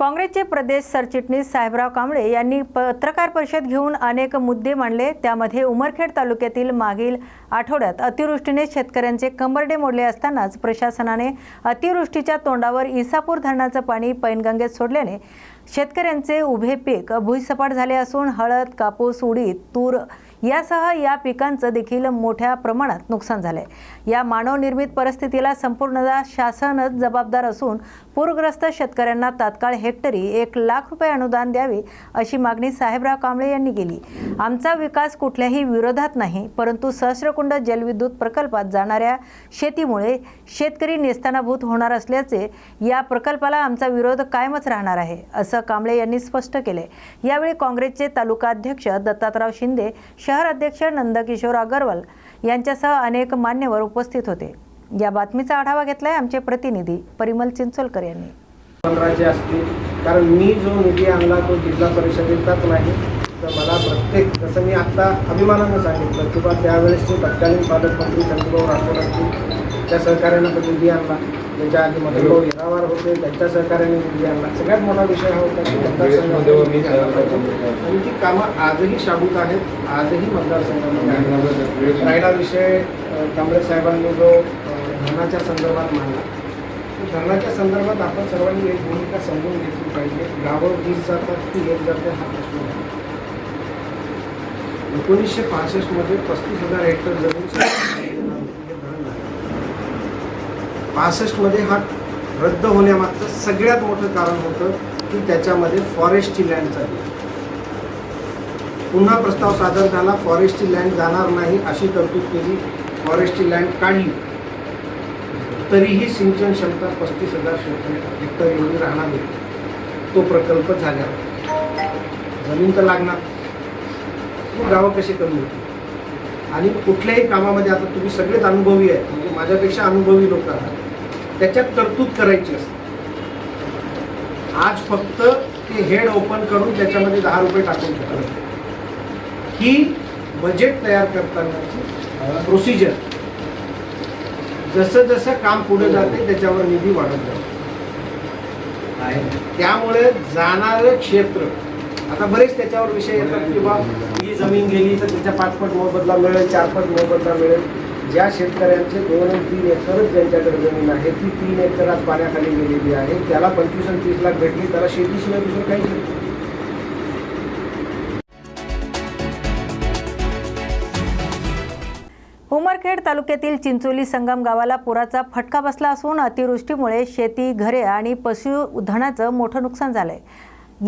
काँग्रेसचे प्रदेश सरचिटणीस साहेबराव कांबळे यांनी पत्रकार परिषद घेऊन अनेक मुद्दे मांडले. त्यामध्ये उमरखेड तालुक्यातील मागील आठवड्यात अतिवृष्टीने शेतकऱ्यांचे कंबरडे मोडले असतानाच प्रशासनाने अतिवृष्टीच्या तोंडावर इसापूर धरणाचं पाणी पैनगंगेत सोडल्याने शेतकऱ्यांचे उभे पीक भुईसपाट झाले असून हळद कापूस उडीद तूर यासह या पिकांचं देखील मोठ्या प्रमाणात नुकसान झालंय. या मानवनिर्मित परिस्थितीला संपूर्णतः शासनच जबाबदार असून पूरग्रस्त शेतकऱ्यांना तात्काळ हेक्टरी एक लाख रुपये अनुदान द्यावे अशी मागणी साहेबराव कांबळे यांनी केली. आमचा विकास कुठल्याही विरोधात नाही परंतु सहस्रकुंड जलविद्युत प्रकल्पात जाणाऱ्या शेतीमुळे शेतकरी नेस्तानाभूत होणार असल्याचे या प्रकल्पाला आमचा विरोध कायमच राहणार आहे असं कांबळे यांनी स्पष्ट केले. यावेळी काँग्रेसचे तालुका अध्यक्ष शिंदे शहर अध्यक्ष नंदकिशोर अगरवाल यांच्यासह अनेक मान्यवर उपस्थित होते. या बातमीचा आढावा घेतलाय आमचे प्रतिनिधी परिमल चिंचोलकर यांनी. पंधराचे असतील कारण मी जो निधी आणला तो जिल्हा परिषदेचाच नाही. तर मला प्रत्येक जसं मी आत्ता अभिमानानं सांगितलं की बा त्यावेळेसचे तत्कालीन पालकमंत्री संतभाऊ राठोड असतील त्या सहकार्यानं तो निधी आणला. त्याच्या आधी मधुभाऊ हिरावार होते त्यांच्या सहकार्याने निधी आणला. सगळ्यात मोठा विषय हा होता की मतदारसंघामध्ये. आणि ती कामं आजही शाबूत आहेत. आजही मतदारसंघामध्ये आहेत. राहिला विषय कांबळे साहेबांनी जो धरणाच्या संदर्भात मांडला. तर धरणाच्या संदर्भात आपण सर्वांनी एक भूमिका समजून घेतली पाहिजे. गावं वीज जातात की एक जाते हा प्रश्न आहे. एकोणीसशे पासष्टमध्ये पस्तीस हजार हेक्टर जमीन धरण झालं. पासष्टमध्ये हा रद्द होण्यामागचं सगळ्यात मोठं कारण होतं की त्याच्यामध्ये फॉरेस्टची लँड चालली. पुन्हा प्रस्ताव सादर झाला फॉरेस्टची लँड जाणार नाही अशी तरतूद केली फॉरेस्टची लँड काढली. तरीही सिंचन क्षमता पस्तीस हजार शेतकरी हेक्टर एवढी राहणार नाही तो प्रकल्प झाल्यावर जमीन तर लागणार. मग गावं कशी कमी होती आणि कुठल्याही कामामध्ये आता तुम्ही सगळेच अनुभवी आहेत. म्हणजे माझ्यापेक्षा अनुभवी लोक आहात. त्याच्यात तरतूद करायची असते. आज फक्त ते हेड ओपन करून त्याच्यामध्ये दहा रुपये टाकून ही बजेट तयार करतानाची प्रोसिजर जसं जसं काम पुढे जाते त्याच्यावर निधी वाढत जातो. त्यामुळे जाणारं क्षेत्र आता बरेच त्याच्यावर विषय येतात की बा ही जमीन गेली तर त्याच्या पाचपट मोबदला मिळेल चारपट मोबदला मिळेल. ज्या शेतकऱ्यांचे दोन तीन एकरच ज्यांच्याकडे जमीन आहे ती तीन एकर आज पाण्याखाली गेलेली आहे त्याला पंचवीस आणि तीस लाख भेटली त्याला शेतीशिवाय दुसरं काहीच नाही. उमरखेड तालुक्यातील चिंचोली संगम गावाला पुराचा फटका बसला असून अतिवृष्टीमुळे शेती घरे आणि पशुधनाचं मोठं नुकसान झालंय.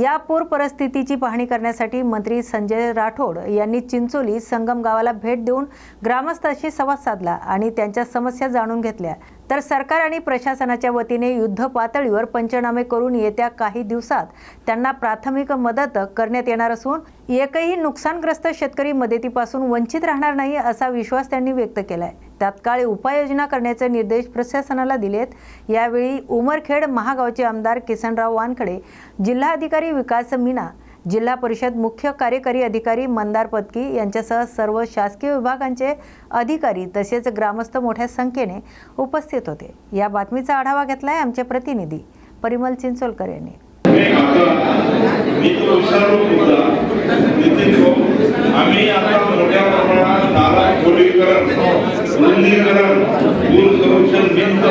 या पूर परिस्थितीची पाहणी करण्यासाठी मंत्री संजय राठोड यांनी चिंचोली संगम गावाला भेट देऊन ग्रामस्थांशी संवाद साधला आणि त्यांच्या समस्या जाणून घेतल्या. तर सरकार आणि प्रशासनाच्या वतीने युद्ध पातळीवर पंचनामे करून येत्या काही दिवसात त्यांना प्राथमिक मदत करण्यात येणार असून एकही नुकसानग्रस्त शेतकरी मदतीपासून वंचित राहणार नाही असा विश्वास त्यांनी व्यक्त केलाय. तात्काळ उपाययोजना करण्याचे निर्देश प्रशासनाला दिलेत. यावेळी उमरखेड महागावचे आमदार किसनराव वानखडे जिल्हाधिकारी विकास मीना जिल्हा परिषद मुख्य कार्यकारी अधिकारी मंदार पत्की यांच्यासह सर्व शासकीय विभागांचे अधिकारी तसेच ग्रामस्थ मोठ्या संख्येने उपस्थित होते. या बातमीचा आढावा घेतलाय आमचे प्रतिनिधी परिमल चिंचोलकर यांनी. आम्ही आता मोठ्या प्रमाणात नाला खोलीकरण रुंदीकरण पूर संरक्षण भिंत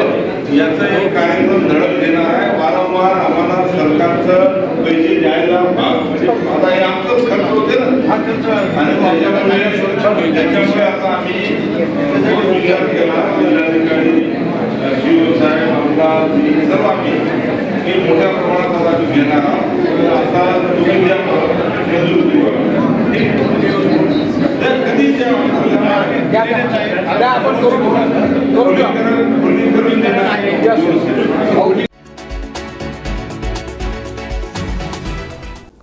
याचा एक कार्यक्रम धडक घेणार आहे. वारंवार आम्हाला सरकारचं पैसे द्यायला भाग म्हणजे आता हे आमचंच खर्च होते ना. आणि त्याच्यामुळे त्याच्यामुळे आता आम्ही विचार केला. जिल्हाधिकारी शिवसाहेब आमदार सर्व आम्ही हे मोठ्या प्रमाणात आता आम्ही घेणार आहोत. आता तुम्ही द्या मंजूर कधी आपण करून देणार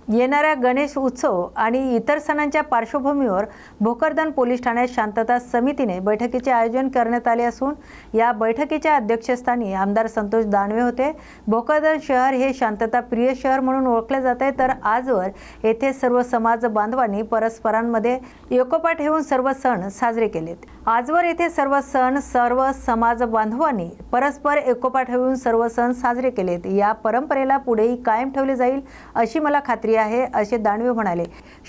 येणाऱ्या गणेश उत्सव आणि इतर सणांच्या पार्श्वभूमीवर भोकरदन पोलीस ठाण्यात शांतता समितीने बैठकीचे आयोजन करण्यात आले असून या बैठकीच्या अध्यक्षस्थानी आमदार संतोष दानवे होते. भोकरदन शहर हे शांतता प्रिय शहर म्हणून ओळखले जाते. तर आजवर येथे सर्व समाज बांधवांनी परस्परांमध्ये एकोपा ठेवून सर्व सण साजरे केलेत. आजवर येथे सर्व सण सर्व समाज बांधवांनी परस्पर एकोपा ठेवून सर्व सण साजरे केलेत. या परंपरेला पुढेही कायम ठेवले जाईल अशी मला खात्री आहे असे दानवे म्हणाले.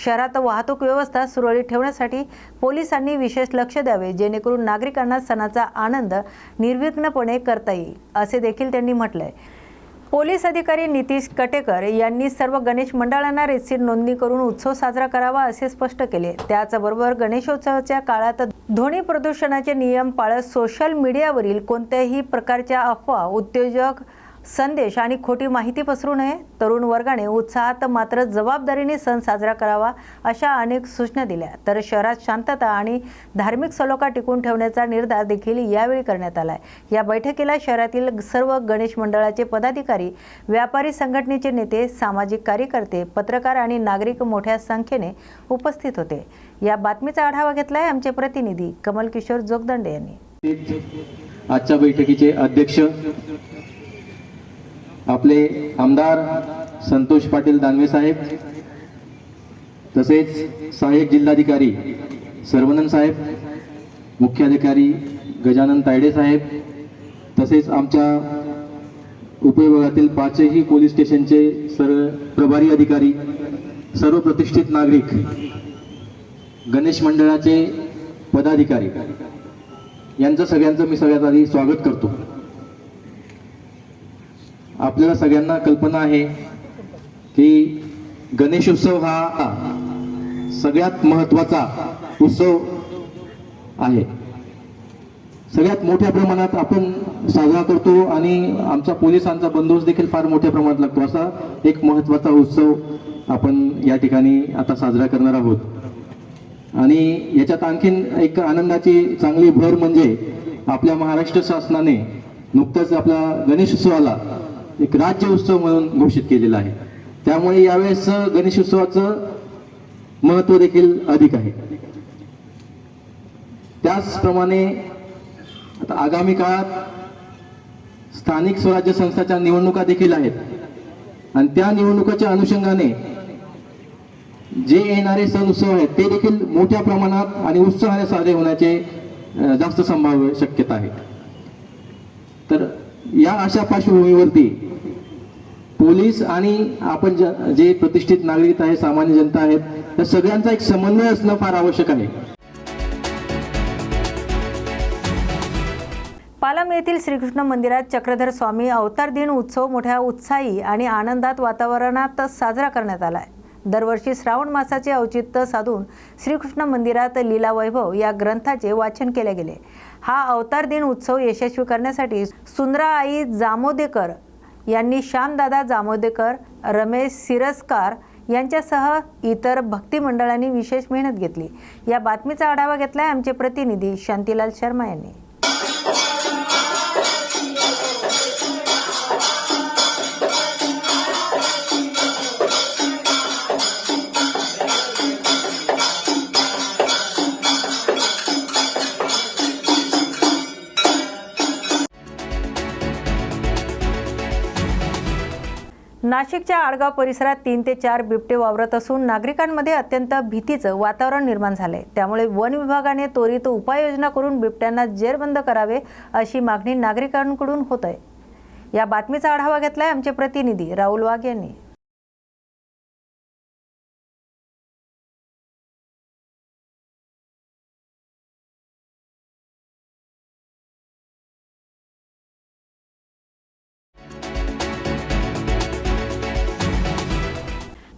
शहरात वाहतूक व्यवस्था सुरळीत ठेवण्यासाठी पोलिसांनी विशेष लक्ष द्यावे जेणेकरून नागरिकांना सणाचा आनंद निर्विघ्नपणे करता येईल असे देखील त्यांनी म्हटलंय. पोलीस अधिकारी नितीश कटेकर यांनी सर्व गणेश मंडळांना रेसीड नोंदणी करून उत्सव साजरा करावा असे स्पष्ट केले. त्याचबरोबर गणेशोत्सवाच्या काळात ध्वनी प्रदूषणाचे नियम पाळत सोशल मीडियावरील कोणत्याही प्रकारच्या अफवा उद्योजक संदेश आणि खोटी माहिती पसरू नये. तरुण वर्गाने उत्साहात मात्र जबाबदारीने सण साजरा करावा अशा अनेक सूचना दिल्या. तर शहरात शांतता आणि धार्मिक सलोखा टिकून ठेवण्याचा निर्धार देखील यावेळी करण्यात आला आहे या बैठकीला शहरातील सर्व गणेश मंडळाचे पदाधिकारी व्यापारी संघटनेचे नेते सामाजिक कार्यकर्ते पत्रकार आणि नागरिक मोठ्या संख्येने उपस्थित होते. या बातमीचा आढावा घेतलाय आमचे प्रतिनिधी कमल किशोर जोगदंडे यांनी. आजच्या बैठकीचे अध्यक्ष आपले आमदार संतोष पाटील दानवे साहेब तसेच सहाय्यक जिल्हाधिकारी सर्वनंद साहेब मुख्याधिकारी गजानन तायडे साहेब तसेच आमच्या उपविभागातील पाचही पोलीस स्टेशनचे सर्व प्रभारी अधिकारी सर्व प्रतिष्ठित नागरिक गणेश मंडळाचे पदाधिकारी यांचं सगळ्यांचं मी सगळ्यात आधी स्वागत करतो. आपल्याला सगळ्यांना कल्पना आहे की गणेशोत्सव हा सगळ्यात महत्त्वाचा उत्सव आहे. सगळ्यात मोठ्या प्रमाणात आपण साजरा करतो आणि आमचा पोलिसांचा बंदोबस्त देखील फार मोठ्या प्रमाणात लागतो. असा एक महत्त्वाचा उत्सव आपण या ठिकाणी आता साजरा करणार आहोत. आणि याच्यात आणखीन एक आनंदाची चांगली भर म्हणजे आपल्या महाराष्ट्र शासनाने नुकतंच आपला गणेशोत्सवाला एक राज्य उत्सव म्हणून घोषित केलेला आहे. त्यामुळे यावेळेस गणेशोत्सवाचं महत्त्व देखील अधिक आहे. त्याचप्रमाणे आता आगामी काळात स्थानिक स्वराज्य संस्थाच्या निवडणुका देखील आहेत. आणि त्या निवडणुकाच्या अनुषंगाने जे येणारे सण उत्सव आहेत ते देखील मोठ्या प्रमाणात आणि उत्साहाने साजरे होण्याचे जास्त संभाव्य शक्यता आहे. तर या अशा पार्श्वभूमीवरती पोलीस आणि आपण ज- जे प्रतिष्ठित नागरिक आहे सामान्य जनता आहेत त्या सगळ्यांचा एक समन्वय असणं फार आवश्यक आहे. पालम येथील श्रीकृष्ण मंदिरात चक्रधर स्वामी अवतार दिन उत्सव मोठ्या उत्साही आणि आनंदात वातावरणात साजरा करण्यात आला आहे दरवर्षी श्रावण मासाचे औचित्य साधून श्रीकृष्ण मंदिरात लीला वैभव या ग्रंथाचे वाचन केले गेले. हा अवतार दिन उत्सव यशस्वी करण्यासाठी सुंदरा आई जामोदेकर यांनी श्यामदादा जामोदेकर रमेश सिरस्कार यांच्यासह इतर भक्ती मंडळांनी विशेष मेहनत घेतली. या बातमीचा आढावा घेतलाय आमचे प्रतिनिधी शांतीलाल शर्मा यांनी. नाशिकच्या आडगाव परिसरात तीन ते चार बिबटे वावरत असून नागरिकांमध्ये अत्यंत भीतीचं वातावरण निर्माण झालंय. त्यामुळे वन विभागाने त्वरित उपाययोजना करून बिबट्यांना जेरबंद करावे अशी मागणी नागरिकांकडून होत आहे या बातमीचा आढावा घेतलाय आमचे प्रतिनिधी राहुल वाघ यांनी.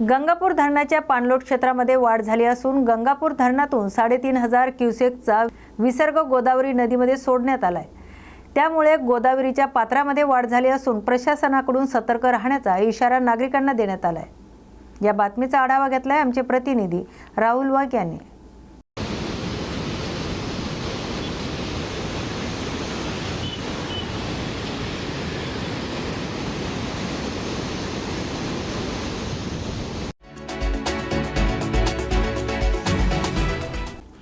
गंगापूर धरणाच्या पाणलोट क्षेत्रामध्ये वाढ झाली असून गंगापूर धरणातून साडेतीन हजार क्युसेकचा विसर्ग गोदावरी नदीमध्ये सोडण्यात आलाय. त्यामुळे गोदावरीच्या पात्रामध्ये वाढ झाली असून प्रशासनाकडून सतर्क राहण्याचा इशारा नागरिकांना देण्यात आलाय. या बातमीचा आढावा घेतलाय आमचे प्रतिनिधी राहुल वाघ यांनी.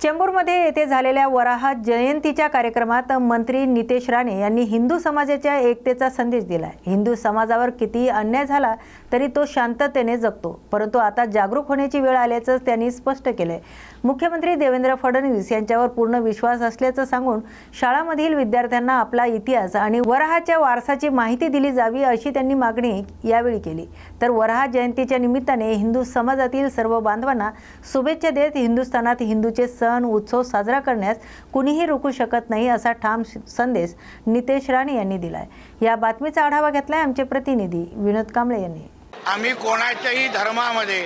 चेंबूरमध्ये येथे झालेल्या वराह जयंतीच्या कार्यक्रमात मंत्री नितेश राणे यांनी हिंदू समाजाच्या एकतेचा संदेश दिला हिंदू समाजावर कितीही अन्याय झाला तरी तो शांततेने जगतो. परंतु आता जागरूक होण्याची वेळ आल्याचं त्यांनी स्पष्ट केलं आहे मुख्यमंत्री देवेंद्र फडणवीस यांच्यावर पूर्ण विश्वास असल्याचं सांगून शाळामधील विद्यार्थ्यांना आपला इतिहास आणि वराहाच्या वारसाची माहिती दिली जावी अशी त्यांनी मागणी यावेळी केली. तर वराहा जयंतीच्या निमित्ताने हिंदू समाजातील सर्व बांधवांना शुभेच्छा देत हिंदुस्थानात हिंदूचे सण उत्सव साजरा करण्यास कुणीही रोखू शकत नाही असा ठाम संदेश नितेश राणे यांनी दिलाय. या बातमीचा आढावा घेतलाय आमचे प्रतिनिधी विनोद कांबळे यांनी. आम्ही कोणाच्याही धर्मामध्ये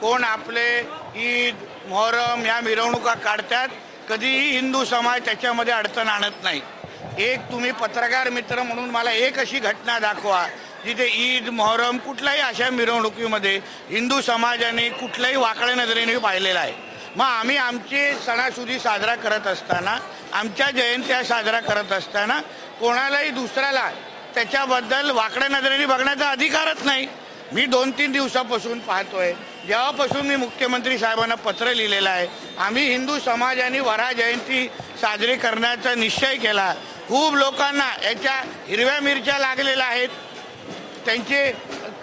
कोण आपले ईद मोहरम या मिरवणुका काढतात कधीही हिंदू समाज त्याच्यामध्ये अडचण आणत नाही. एक तुम्ही पत्रकार मित्र म्हणून मला एक अशी घटना दाखवा जिथे ईद मोहरम कुठल्याही अशा मिरवणुकीमध्ये हिंदू समाजाने कुठल्याही वाकड्या नजरेने पाहिलेला आहे. मग आम्ही आमचे सणासुदी साजरा करत असताना आमच्या जयंत्या साजरा करत असताना कोणालाही दुसऱ्याला त्याच्याबद्दल वाकड्या नजरेने बघण्याचा अधिकारच नाही. मी दोन तीन दिवसापासून पाहतोय. जेव्हापासून मी मुख्यमंत्री साहेबांना पत्र लिहिलेलं आहे आम्ही हिंदू समाजाने वरा जयंती साजरी करण्याचा निश्चय केला. खूप लोकांना याच्या हिरव्या मिरच्या लागलेल्या आहेत. त्यांचे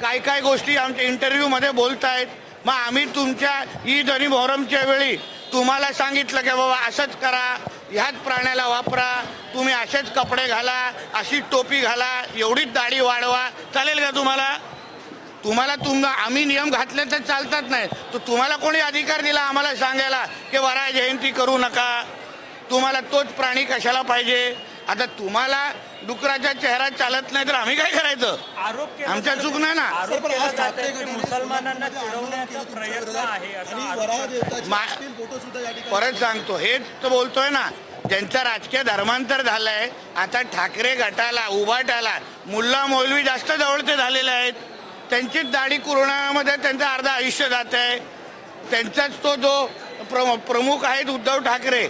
काय काय गोष्टी आमच्या इंटरव्ह्यूमध्ये बोलत आहेत मग आम्ही तुमच्या ईद आणि मोहरमच्या वेळी तुम्हाला सांगितलं की बाबा असंच करा ह्याच प्राण्याला वापरा तुम्ही असेच कपडे घाला अशीच टोपी घाला एवढीच दाढी वाढवा. चालेल का तुम्हाला? तुम्हाला तुम आम्ही नियम घातले तर चालतात नाही. तर तुम्हाला कोणी अधिकार दिला आम्हाला सांगायला की वरा जयंती करू नका. तुम्हाला तोच प्राणी कशाला पाहिजे? आता तुम्हाला डुकराचा चेहरा चालत नाही तर आम्ही काय करायचं? आरोप केला आमच्या चूक नाही ना? आरोप मुसलमानांना प्रयत्न आहे परत सांगतो हेच तर बोलतोय ना. ज्यांचं राजकीय धर्मांतर झालंय आता ठाकरे गटाला उभाटाला मुल्ला मौलवी जास्त जवळचे झालेले आहेत. त्यांचीच दाढी कुरणामध्ये त्यांचं अर्ध आयुष्य जात आहे. त्यांचाच तो जो प्र प्रमुख आहेत उद्धव ठाकरे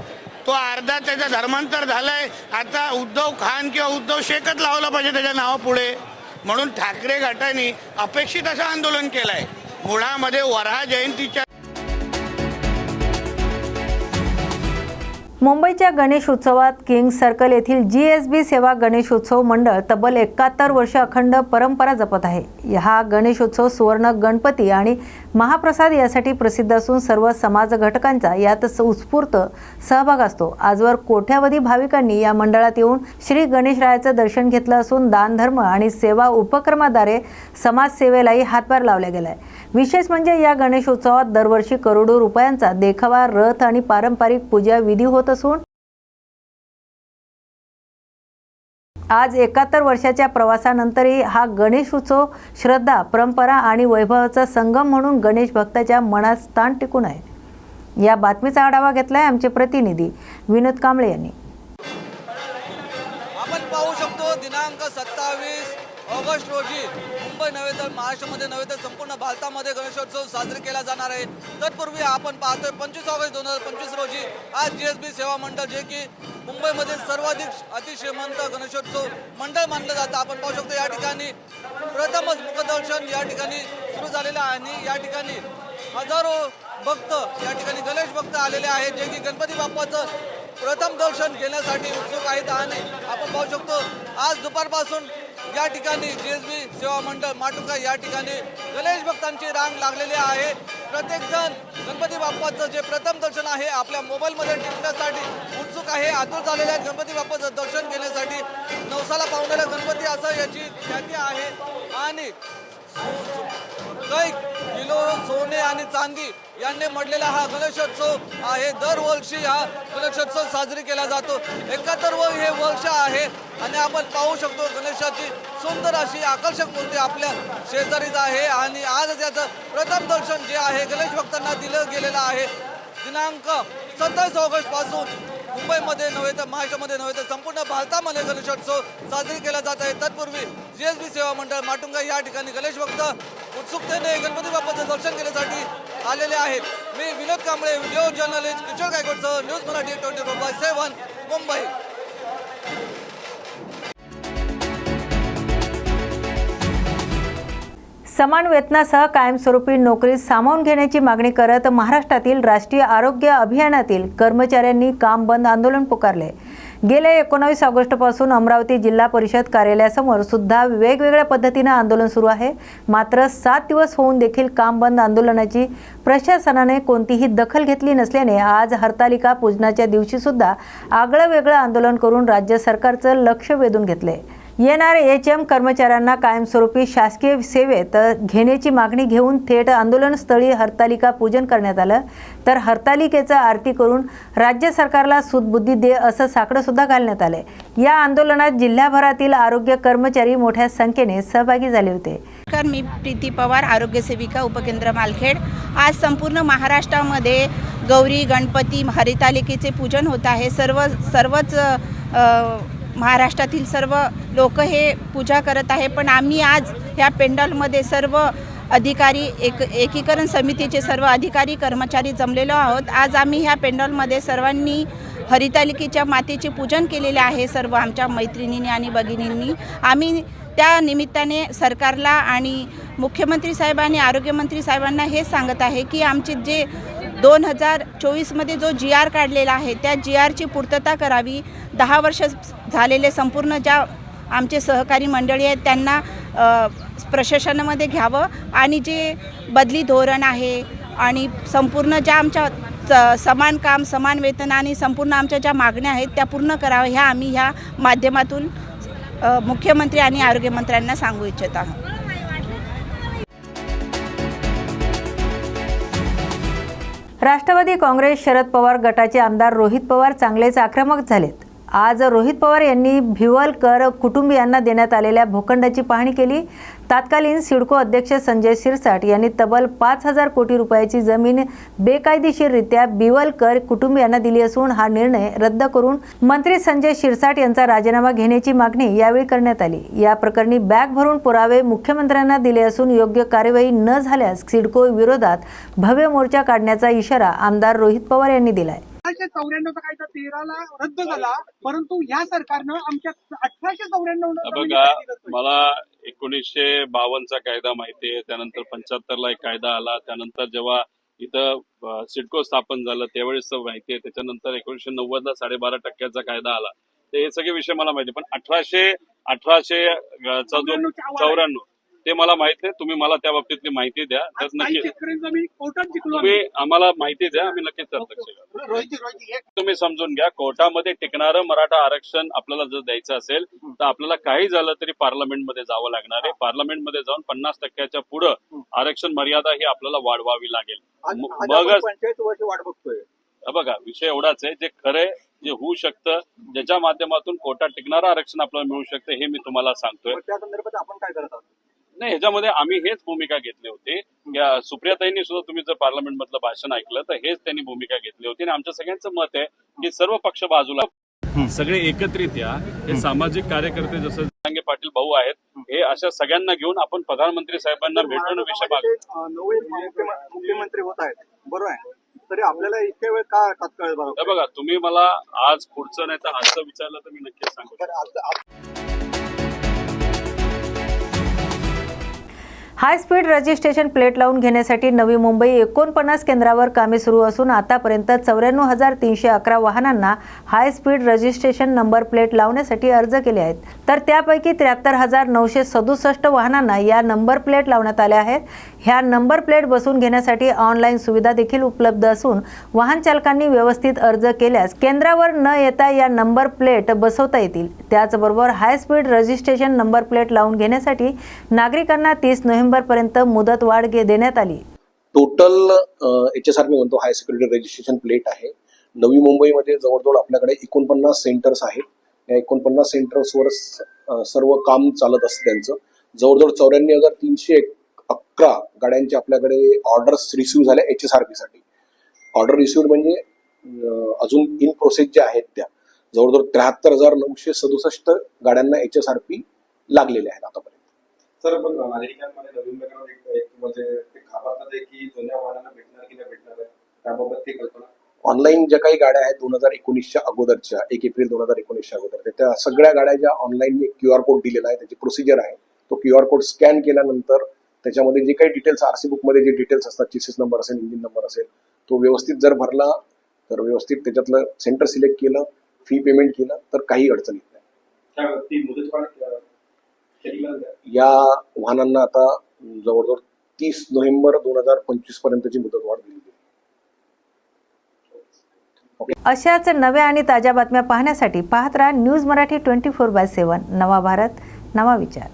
तो अर्धा त्याचा धर्मांतर झालाय. आता उद्धव खान किंवा उद्धव शेखच लावला पाहिजे त्याच्या नावापुढे. म्हणून ठाकरे गटाने अपेक्षित असं आंदोलन केलंय. मुळामध्ये वराह जयंतीच्या मुंबईच्या गणेश उत्सवात किंग सर्कल येथील जी एस बी सेवा गणेश उत्सव मंडळ तब्बल एकाहत्तर वर्ष अखंड परंपरा जपत आहे. हा गणेश उत्सव सुवर्ण गणपती आणि महाप्रसाद यासाठी प्रसिद्ध असून सर्व समाज घटकांचा यात उत्स्फूर्त सहभाग असतो. आजवर कोट्यावधी भाविकांनी या मंडळात येऊन श्री गणेशरायाचं दर्शन घेतलं असून दानधर्म आणि सेवा उपक्रमाद्वारे समाजसेवेलाही हातभार लावला गेलाय. विशेष म्हणजे या गणेशोत्सवात दरवर्षी करोडो रुपयांचा देखावा रथ आणि पारंपरिक पूजा विधी होत असून आज एकाहत्तर वर्षाच्या प्रवासानंतरही हा गणेश उत्सव श्रद्धा परंपरा आणि वैभवाचा संगम म्हणून गणेश भक्ताच्या मनात स्थान टिकून आहे. या बातमीचा आढावा घेतलाय आमचे प्रतिनिधी विनोद कांबळे यांनी. आपण पाहू शकतो दिनांक सत्तावीस ऑगस्ट रोजी मुंबई नव्हे तर महाराष्ट्रामध्ये नव्हे तर संपूर्ण भारतामध्ये गणेशोत्सव साजरा केला जाणार आहे. तत्पूर्वी आपण पाहतोय पंचवीस ऑगस्ट दोन हजार पंचवीस रोजी आज जी एस बी सेवा मंडळ जे की मुंबईमध्ये सर्वाधिक अतिश्रीमंत गणेशोत्सव मंडळ मानलं जातं. आपण पाहू शकतो या ठिकाणी प्रथमच मुखदर्शन या ठिकाणी सुरू झालेलं आहे आणि या ठिकाणी हजारो भक्त या ठिकाणी गणेश भक्त आलेले आहेत जे की गणपती बाप्पाचं प्रथम दर्शन घेण्यासाठी उत्सुक आहेत आणि आपण पाहू शकतो आज दुपारपासून या ठिकाणी जी एस बी सेवा मंडळ माटुका या ठिकाणी गणेश भक्तांची रांग लागलेली आहे. प्रत्येकजण गणपती बाप्पाचं जे प्रथम दर्शन आहे आपल्या मोबाईलमध्ये टिपण्यासाठी उत्सुक आहे. आतुर झालेल्या गणपती बाप्पाचं दर्शन घेण्यासाठी. नवसाला पावलेला गणपती असं याची ख्याती आहे. आणि कैक किलो सोने आणि चांदी यांनी म्हटलेला हा गणेशोत्सव आहे. दरवर्षी हा गणेशोत्सव साजरी केला जातो. एकाहत्तर व हे वर्ष आहे आणि आपण पाहू शकतो गणेशाची सुंदर अशी आकर्षक मूर्ती आपल्या शेजारीच आहे आणि आज त्याचं प्रथम दर्शन जे आहे गणेश भक्तांना दिलं गेलेलं आहे. दिनांक सत्तावीस ऑगस्टपासून मुंबईमध्ये नव्हे तर महाराष्ट्रामध्ये नव्हे तर संपूर्ण भारतामध्ये गणेशोत्सव साजरी केला जात आहे. तत्पूर्वी जी एस बी सेवा मंडळ माटुंगा या ठिकाणी गणेश भक्त उत्सुकतेने गणपती बाप्पाचं दर्शन घेण्यासाठी आलेले आहेत. मी Vinod Kamble video journalist Kishor गायकवाडसह news Marathi twenty four by seven Mumbai. समान वेतनासह कायमस्वरूपी नोकरीत सामावून घेण्याची मागणी करत महाराष्ट्रातील राष्ट्रीय आरोग्य अभियानातील कर्मचाऱ्यांनी काम बंद आंदोलन पुकारले. गेल्या एकोणावीस ऑगस्टपासून अमरावती जिल्हा परिषद कार्यालयासमोर सुद्धा वेगवेगळ्या पद्धतीनं आंदोलन सुरू आहे. मात्र सात दिवस होऊन देखील काम बंद आंदोलनाची प्रशासनाने कोणतीही दखल घेतली नसल्याने आज हरतालिका पूजनाच्या दिवशी सुद्धा आगळं वेगळं आंदोलन करून राज्य सरकारचं लक्ष वेधून घेतले एन एच एम कर्मचाऱ्यांना कायमस्वरूपी शासकीय सेवेत घेण्याची मागणी घेऊन थेट आंदोलनस्थळी हरतालिका पूजन करण्यात आलं. तर हरतालिकेचं आरती करून राज्य सरकारला सुदबुद्धी दे असं साकडंसुद्धा घालण्यात आलं या आंदोलनात जिल्हाभरातील आरोग्य कर्मचारी मोठ्या संख्येने सहभागी झाले होते. नमस्कार मी प्रीती पवार आरोग्य सेविका उपकेंद्र मालखेड. आज संपूर्ण महाराष्ट्रामध्ये गौरी गणपती हरितालिकेचे पूजन होत आहे. सर्व सर्वच महाराष्ट्रातील सर्व लोक हे पूजा करत आहे पण आम्ही आज ह्या पेंडॉलमध्ये सर्व अधिकारी एक एकीकरण समितीचे सर्व अधिकारी कर्मचारी जमलेलो आहोत. आज आम्ही ह्या पेंडॉलमध्ये सर्वांनी हरितालिकेच्या मातेचे पूजन केलेले आहे सर्व आमच्या मैत्रिणींनी आणि भगिनींनी. आम्ही त्या निमित्ताने सरकारला आणि मुख्यमंत्री साहेब आणि आरोग्यमंत्री साहेबांना हे सांगत आहे की आमचे जे दोन हजार चोवीसमध्ये जो जी आर काढलेला आहे त्या जी आरची पूर्तता करावी. दहा वर्ष झालेले संपूर्ण ज्या आमचे सहकारी मंडळी आहेत त्यांना प्रशासनामध्ये घ्यावं. आणि जे बदली धोरण आहे आणि संपूर्ण ज्या आमच्या स- समान काम समान वेतन आणि संपूर्ण आमच्या ज्या मागण्या आहेत त्या पूर्ण कराव्या ह्या आम्ही ह्या माध्यमातून मुख्यमंत्री आणि आरोग्यमंत्र्यांना सांगू इच्छित आहोत. राष्ट्रवादी काँग्रेस शरद पवार गटाचे आमदार रोहित पवार चांगलेच आक्रमक झालेत. आज रोहित पवार यांनी भिवलकर कुटुंबियांना देण्यात आलेल्या भूखंडाची पाहणी केली. तत्कालीन सिडको अध्यक्ष संजय शिरसाट यांनी तब्बल पाच हजार कोटी रुपयाची जमीन बेकायदेशीररित्या बिवलकर कुटुंबियांना दिली असून हा निर्णय रद्द करून मंत्री संजय शिरसाट यांचा राजीनामा घेण्याची मागणी यावेळी करण्यात आली. या प्रकरणी बॅग भरून पुरावे मुख्यमंत्र्यांना दिले असून योग्य कार्यवाही न झाल्यास सिडको विरोधात भव्य मोर्चा काढण्याचा इशारा आमदार रोहित पवार यांनी दिलाय. अठराशे चौऱ्याण्णवचा कायदा तेराला रद्द झाला. परंतु या सरकारनं आमच्या अठराशे चौऱ्याण्णव बघा मला एकोणीसशे बावन्नचा कायदा माहिती आहे. त्यानंतर पंच्याहत्तरला एक कायदा आला. त्यानंतर जेव्हा इथं अ, सिडको स्थापन झालं त्यावेळेस माहिती आहे. त्याच्यानंतर एकोणीसशे नव्वदला साडेबारा टक्क्याचा कायदा आला. तर हे सगळे विषय मला माहिती आहे. पण अठराशे अठराशे चा जो चौऱ्याण्णव ते मला माहीत नाही तुम्ही मला त्या बाबतीतली माहिती द्या. तर काही नक्की शेतकऱ्यांचा मी कोर्टात जिंकलो तुम्ही आम्हाला माहिती द्या. आम्ही नक्कीच चर्चा तुम्ही समजून घ्या. कोर्टामध्ये टिकणारं मराठा आरक्षण आपल्याला जर द्यायचं असेल तर आपल्याला काही झालं तरी पार्लमेंटमध्ये जावं लागणार आहे. पार्लमेंटमध्ये जाऊन पन्नास टक्क्याच्या पुढं आरक्षण मर्यादा ही आपल्याला वाढवावी लागेल. मगच वाट बघतोय. बघा विषय एवढाच आहे. जे खरंय जे होऊ शकतं ज्याच्या माध्यमातून कोर्टात टिकणारं आरक्षण आपल्याला मिळू शकतं हे मी तुम्हाला सांगतोय. त्या संदर्भात आपण काय करत आहोत? नाही ह्याच्यामध्ये आम्ही हेच भूमिका घेतली होती. या सुप्रियाताईंनी सुद्धा तुम्ही जर पार्लमेंट मधलं भाषण ऐकलं तर हेच त्यांनी भूमिका घेतली होती. आणि आमच्या सगळ्यांचं मत आहे की सर्व पक्ष बाजूला सगळे एकत्रित या. हे सामाजिक कार्यकर्ते जसं जरांगे पाटील भाऊ आहेत. हे अशा सगळ्यांना घेऊन आपण प्रधानमंत्री साहेबांना भेटून विषय मुख्यमंत्री होत आहेत. बरोबर आहे. तरी आपल्याला इतक्या वेळ का तात्काळ बघा तुम्ही मला आज पुढचं नाही तर आजचं विचारलं तर मी नक्कीच सांगू हाय स्पीड रजिस्ट्रेशन प्लेट लावून घेण्यासाठी नवी मुंबई एकोणपन्नास केंद्रावर कामे सुरू असून आतापर्यंत चौऱ्याण्णव हजार तीनशे अकरा वाहनांना high speed registration number plate लावण्यासाठी अर्ज केले आहेत. तर त्यापैकी त्र्याहत्तर हजार नऊशे सदुसष्ट वाहनांना या नंबर प्लेट लावण्यात आल्या आहेत. ह्या नंबर प्लेट बसवून घेण्यासाठी ऑनलाईन सुविधा देखील उपलब्ध असून वाहन चालकांनी व्यवस्थित अर्ज केल्यास केंद्रावर न येता या नंबर प्लेट बसवता येतील. त्याचबरोबर high speed registration number plate लावून घेण्यासाठी नागरिकांना तीस नोव्हेंबर मुदत वाढ देण्यात आली. टोटल एच एस आर मी म्हणतो हाय सिक्युरिटी रजिस्ट्रेशन प्लेट आहे. नवी मुंबईमध्ये जवळजवळ आपल्याकडे एकोणपन्नास सेंटर्स आहेत. या एकोणपन्नास सेंटर्सवर सर्व काम चालत असतं त्यांचं. जवळजवळ चौऱ्याण्णव हजार तीनशे अकरा गाड्यांचे आपल्याकडे ऑर्डर्स रिसिव्ह झाल्या एच एस आर पीसाठी ऑर्डर रिसिव्ह म्हणजे अजून इन प्रोसेस ज्या आहेत त्या. जवळजवळ त्र्याहत्तर हजार नऊशे सदुसष्ट गाड्यांना एच एस आर पी लागलेल्या आहेत आतापर्यंत. सर पण नागरिकांमध्ये नवीन एक म्हणजे ते घाबरतात की जुन्या वाहनांना भेटणार की नाही भेटणार आहे? त्याबाबत ती कल्पना? ऑनलाईन ज्या काही गाड्या आहेत दोन हजार एकोणीसच्या अगोदरच्या एक एप्रिल दोन हजार एकोणीसच्या अगोदर त्या सगळ्या गाड्या ज्या ऑनलाईन क्यू आर कोड दिलेला आहे त्याची प्रोसिजर आहे तो क्यू आर कोड स्कॅन केल्यानंतर त्याच्यामध्ये जे काही डिटेल्स आर सी बुकमध्ये जे डिटेल्स असतात चिसीस नंबर असेल इंजिन नंबर असेल तो व्यवस्थित जर भरला तर व्यवस्थित त्याच्यातलं सेंटर सिलेक्ट केलं फी पेमेंट केलं तर काही अडचण येत नाही. या वाहनांना आता जवळजवळ तीस नोव्हेंबर दोन हजार पंचवीस पर्यंतची मुदतवाढ दिली गेली. अशाच नव्या आणि ताज्या बातम्या पाहण्यासाठी पाहत राहा news Marathi twenty four by seven. नवा भारत नवा विचार.